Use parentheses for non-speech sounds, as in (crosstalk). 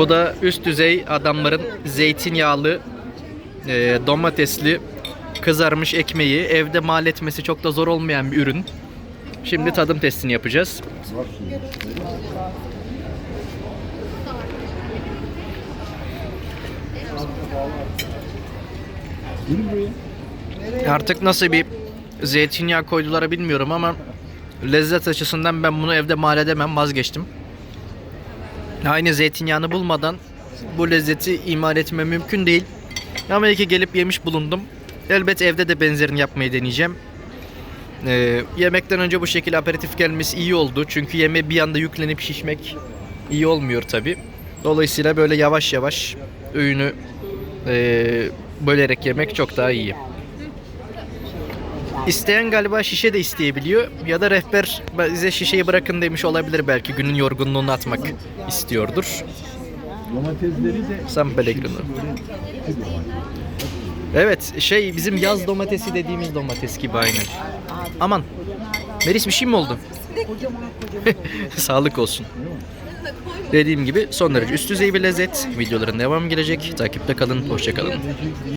Bu da üst düzey adamların zeytinyağlı, e, domatesli, kızarmış ekmeği. Evde mal etmesi çok da zor olmayan bir ürün. Şimdi tadım testini yapacağız. Artık nasıl bir zeytinyağı koydular bilmiyorum ama lezzet açısından ben bunu evde mal edemem vazgeçtim. Aynı zeytinyağını bulmadan bu lezzeti imal etme mümkün değil. Ki gelip yemiş bulundum. Elbet evde de benzerini yapmayı deneyeceğim. Ee, yemekten önce bu şekilde aperatif gelmesi iyi oldu. Çünkü yeme bir anda yüklenip şişmek iyi olmuyor tabi. Dolayısıyla böyle yavaş yavaş öğünü ee, bölerek yemek çok daha iyi. İsteyen galiba şişe de isteyebiliyor ya da rehber bize şişeyi bırakın demiş olabilir belki günün yorgunluğunu atmak istiyordur. San Pellegrino. Evet şey bizim yaz domatesi dediğimiz domates gibi aynen. Aman Meris bir şey mi oldu? (laughs) Sağlık olsun. Dediğim gibi son derece üst düzey bir lezzet. Videoların devamı gelecek. Takipte kalın. Hoşçakalın.